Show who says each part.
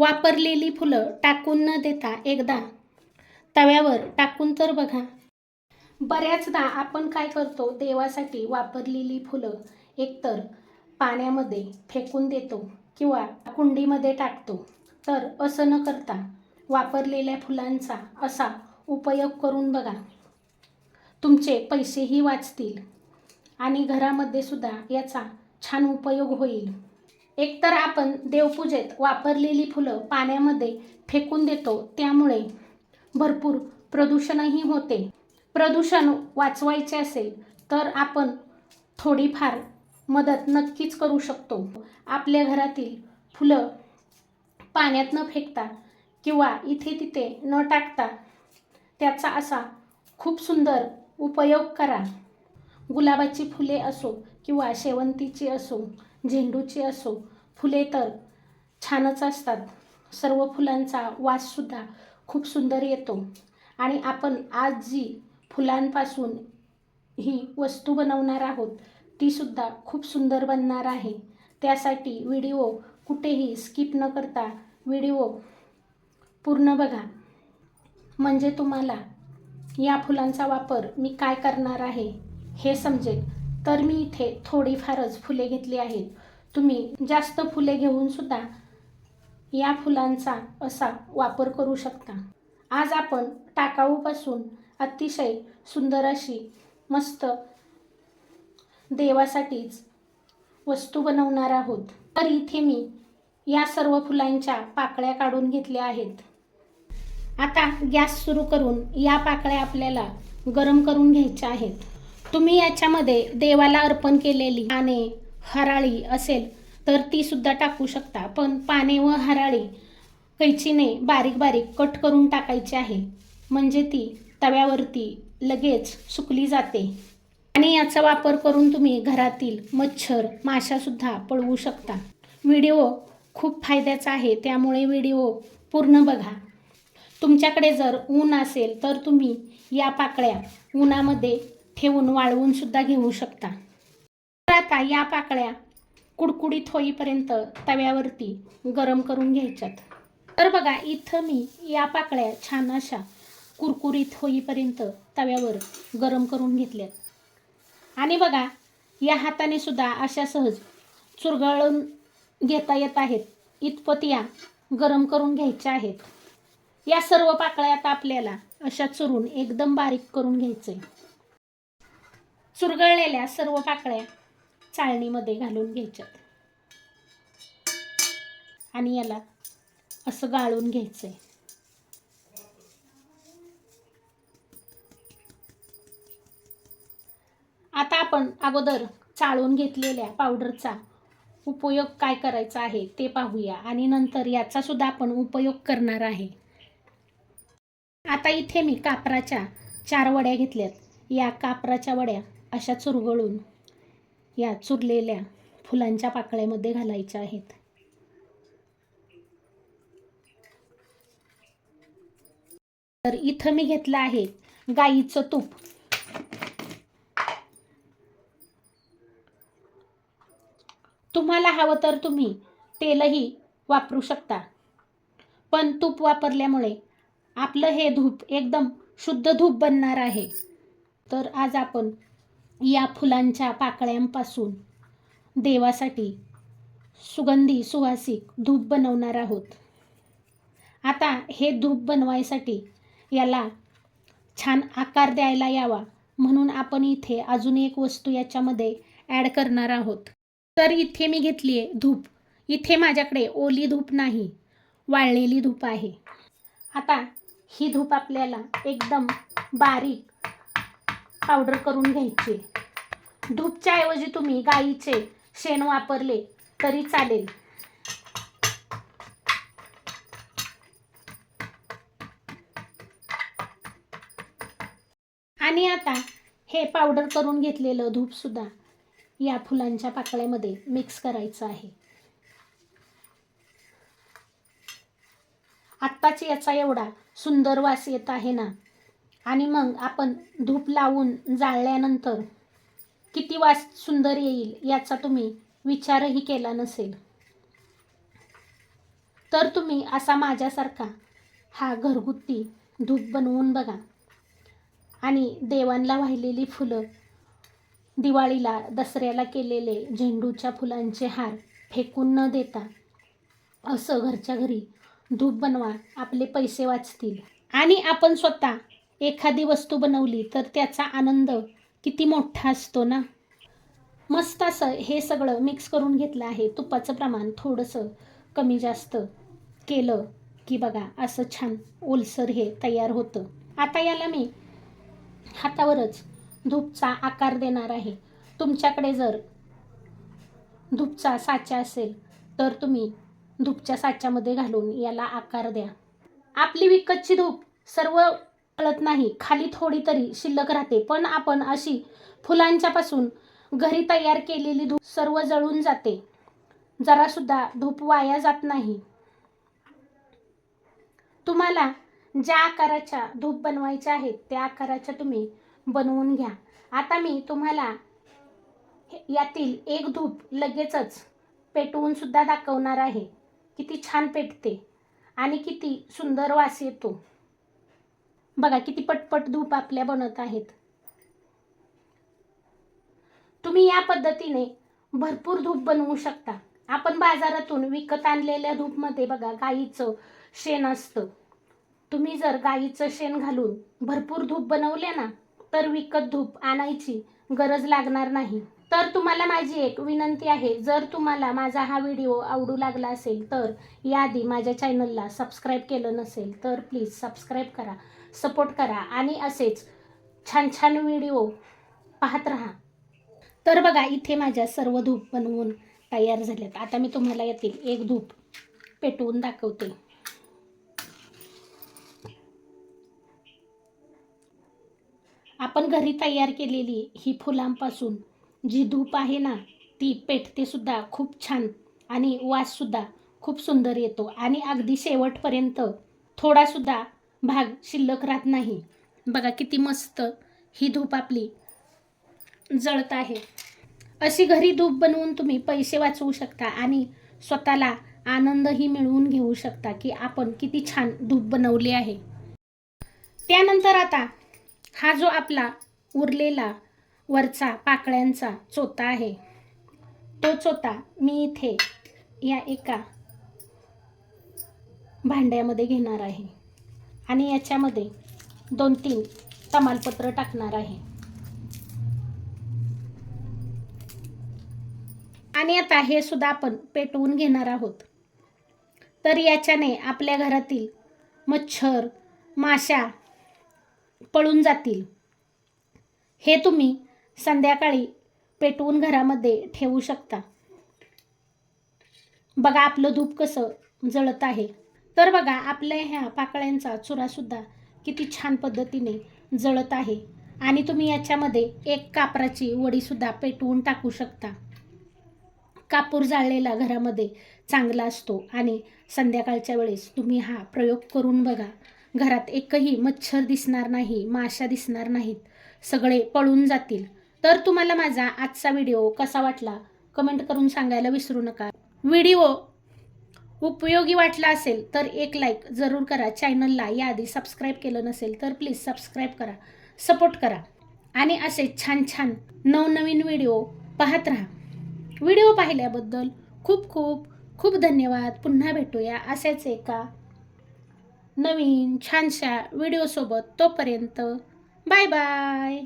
Speaker 1: वापरलेली फुलं टाकून न देता एकदा तव्यावर टाकून तर बघा. बऱ्याचदा आपण काय करतो देवासाठी वापरलेली फुलं एकतर पाण्यामध्ये फेकून देतो किंवा कुंडीमध्ये टाकतो. तर असं न करता वापरलेल्या फुलांचा असा उपयोग करून बघा. तुमचे पैसेही वाचतील आणि घरामध्ये सुद्धा याचा छान उपयोग होईल. एकतर आपण देवपूजेत वापरलेली फुलं पाण्यामध्ये फेकून देतो त्यामुळे भरपूर प्रदूषणही होते. प्रदूषण वाचवायचे असेल तर आपण थोडीफार मदत नक्कीच करू शकतो. आपल्या घरातील फुलं पाण्यात न फेकता किंवा इथे तिथे न टाकता त्याचा असा खूप सुंदर उपयोग करा. गुलाबाची फुले असो किंवा शेवंतीची असो झेंडूची असो फुले तर छानच असतात. सर्व फुलांचा वाससुद्धा खूप सुंदर येतो. आणि आपण आज जी फुलांपासून ही वस्तू बनवणार आहोत तीसुद्धा खूप सुंदर बनणार आहे. त्यासाठी व्हिडिओ कुठेही स्किप न करता व्हिडिओ पूर्ण बघा. म्हणजे तुम्हाला या फुलांचा वापर मी काय करणार आहे हे समजेल. तर मी इथे थोडीफारच फुले घेतली आहेत. तुम्ही जास्त फुले घेऊन सुद्धा या फुलांचा असा वापर करू शकता. आज आपण टाकाऊपासून अतिशय सुंदर अशी मस्त देवासाठीच वस्तू बनवणार आहोत. तर इथे मी या सर्व फुलांच्या पाकळ्या काढून घेतल्या आहेत. आता गॅस सुरू करून या पाकळ्या आपल्याला गरम करून घ्यायच्या आहेत. तुम्ही याच्यामध्ये देवाला अर्पण केलेली पाने हराळी असेल तर ती सुद्धा टाकू शकता. पण पाने व हराळी कैचीने बारीक बारीक कट करून टाकायची आहे. म्हणजे ती तव्यावरती लगेच सुकली जाते. आणि याचा वापर करून तुम्ही घरातील मच्छर माशासुद्धा पळवू शकता. व्हिडिओ खूप फायद्याचा आहे. त्यामुळे व्हिडिओ पूर्ण बघा. तुमच्याकडे जर ऊन असेल तर तुम्ही या पाकळ्या उन्हामध्ये ठेवून वाळवून सुद्धा घेऊ शकता. तर आता या पाकळ्या कुडकुडीत होईपर्यंत तव्यावरती गरम करून घ्यायच्यात. तर बघा इथं मी या पाकळ्या छान अशा कुरकुरीत होईपर्यंत तव्यावर गरम करून घेतल्यात. आणि बघा या हाताने सुद्धा अशा सहज चुरगळून घेता येत आहेत. इतपत या गरम करून घ्यायच्या आहेत. या सर्व पाकळ्या आता आपल्याला अशा चुरून एकदम बारीक करून घ्यायचं आहे चुरगळलेल्या सर्व पाकळ्या चाळणीमध्ये घालून घ्यायच्यात. आणि याला असं गाळून घ्यायचं आहे आता आपण अगोदर चाळून घेतलेल्या पावडरचा उपयोग काय करायचा आहे ते पाहूया. आणि नंतर याचा सुद्धा आपण उपयोग करणार आहे. आता इथे मी कापराच्या चार वड्या घेतल्यात. या कापराच्या वड्या अशा चुरगळून या चुरलेल्या फुलांच्या पाकळ्यामध्ये घालायच्या आहेत. तर इथं मी घेतलं आहे गाईचं तूप. तुम्हाला हवं तर तुम्ही तेलही वापरू शकता पण तूप वापरल्यामुळे आपलं हे धूप एकदम शुद्ध धूप बनणार आहे. तर आज आपण या फुलांच्या पाकळ्यांपासून देवासाठी सुगंधी सुवासिक धूप बनवणार आहोत. आता हे धूप बनवायसाठी याला छान आकार द्यायला यावा म्हणून आपण इथे अजून एक वस्तू याच्यामध्ये ॲड करणार आहोत. तर इथे मी घेतली आहे धूप. इथे माझ्याकडे ओली धूप नाही वाळलेली धूप आहे. आता ही धूप आपल्याला एकदम बारीक पावडर करून घ्यायची. धूपच्या ऐवजी तुम्ही गाईचे शेण वापरले तरी चालेल. आणि आता हे पावडर करून घेतलेलं धूपसुद्धा या फुलांच्या पाकळ्यामध्ये मिक्स करायचं आहे. आत्ताच याचा एवढा सुंदर वास येत आहे ना आणि मग आपण धूप लावून जाळल्यानंतर किती वास सुंदर येईल याचा तुम्ही विचारही केला नसेल. तर तुम्ही असा माझ्यासारखा हा घरगुती धूप बनवून बघा. आणि देवांना वाहिलेली फुलं दिवाळीला दसऱ्याला केलेले झेंडूच्या फुलांचे हार फेकून न देता असं घरच्या घरी धूप बनवा आपले पैसे वाचतील. आणि आपण स्वतः एखादी वस्तू बनवली तर त्याचा आनंद किती मोठा असतो ना? मस्त असं हे सगळं मिक्स करून घेतलं आहे. तुपाचं प्रमाण थोडंसं कमी जास्त केलं की बघा असं छान ओलसर हे तयार होतं. आता याला मी हातावरच धूपचा आकार देणार आहे. तुमच्याकडे जर धूपचा साचा असेल तर तुम्ही धूपच्या साच्यामध्ये घालून याला आकार द्या. आपली विकतची धूप सर्व कळत नाही. खाली थोडी तरी शिल्लक राहते. पण आपण अशी फुलांच्यापासून घरी तयार केलेली धूप सर्व जळून जाते. जरासुद्धा धूप वाया जात नाही. तुम्हाला ज्या आकाराच्या धूप बनवायच्या आहेत त्या आकाराच्या तुम्ही बनवून घ्या. आता मी तुम्हाला यातील एक धूप लगेचच पेटवून सुद्धा दाखवणार आहे. किती छान पेटते आणि किती सुंदर वास येतो. बघा किती पटपट धूप आपल्या बनत आहेत. तुम्ही या पद्धतीने भरपूर धूप बनवू शकता. आपण बाजारातून विकत आणलेल्या धूपमध्ये बघा गाईचं शेण असतं. तुम्ही जर गाईचं शेण घालून भरपूर धूप बनवले ना तर विकत धूप आणायची गरज लागणार नाही. तर तुम्हाला माझी एक विनंती आहे जर तुम्हाला माझा हा व्हिडिओ आवडू लागला असेल तर याआधी माझ्या चॅनलला सबस्क्राईब केलं नसेल तर प्लीज सबस्क्राईब करा. सपोर्ट करा आणि असेच छान छान व्हिडिओ पाहत राहा. तर बघा इथे माझ्या सर्व धूप बनवून तयार झाल्यात. आता मी तुम्हाला येतील एक धूप पेटवून दाखवते. आपण घरी तयार केलेली ही फुलांपासून जी धूप आहे ना ती पेटते सुद्धा खूप छान आणि वाससुद्धा खूप सुंदर येतो. आणि अगदी शेवटपर्यंत थोडासुद्धा भाग शिल्लक राहत नाही. बघा किती मस्त ही धूप आपली जळत आहे. अशी घरी धूप बनवून तुम्ही पैसे वाचवू शकता आणि स्वतःला आनंदही मिळवून घेऊ शकता की आपण किती छान धूप बनवली आहे. त्यानंतर आता हा जो आपला उरलेला वरचा पाकळ्यांचा चोता आहे तो चोता मी इथे या एका भांड्यामध्ये घेणार आहे. आणि याच्यामध्ये दोन तीन तमालपत्र टाकणार आहे. आणि आता हे सुद्धा आपण पेटवून घेणार आहोत. तर याच्याने आपल्या घरातील मच्छर माशा पळून जातील. हे तुम्ही संध्याकाळी पेटवून घरामध्ये ठेवू शकता. बघा आपलं धूप कसं जळत आहे. तर बघा आपल्या ह्या पाकळ्यांचा चुरासुद्धा किती छान पद्धतीने जळत आहे. आणि तुम्ही याच्यामध्ये एक कापराची वडीसुद्धा पेटवून टाकू शकता. कापूर जाळलेला घरामध्ये चांगला असतो आणि संध्याकाळच्या वेळेस तुम्ही हा प्रयोग करून बघा. घरात एकही मच्छर दिसणार नाही माशा दिसणार नाहीत. सगळे पळून जातील. तर तुम्हाला माझा आजचा व्हिडिओ कसा वाटला? कमेंट करून सांगायला विसरू नका. व्हिडिओ उपयोगी वाटला असेल तर एक लाईक जरूर करा. चॅनलला याआधी सबस्क्राईब केलं नसेल तर प्लीज सबस्क्राईब करा. सपोर्ट करा. आणि असे छान छान नवनवीन व्हिडिओ पाहत राहा. व्हिडिओ पाहिल्याबद्दल खूप खूप खूप धन्यवाद. पुन्हा भेटूया असेच एका नवीन छानशा व्हिडिओसोबत तोपर्यंत बाय बाय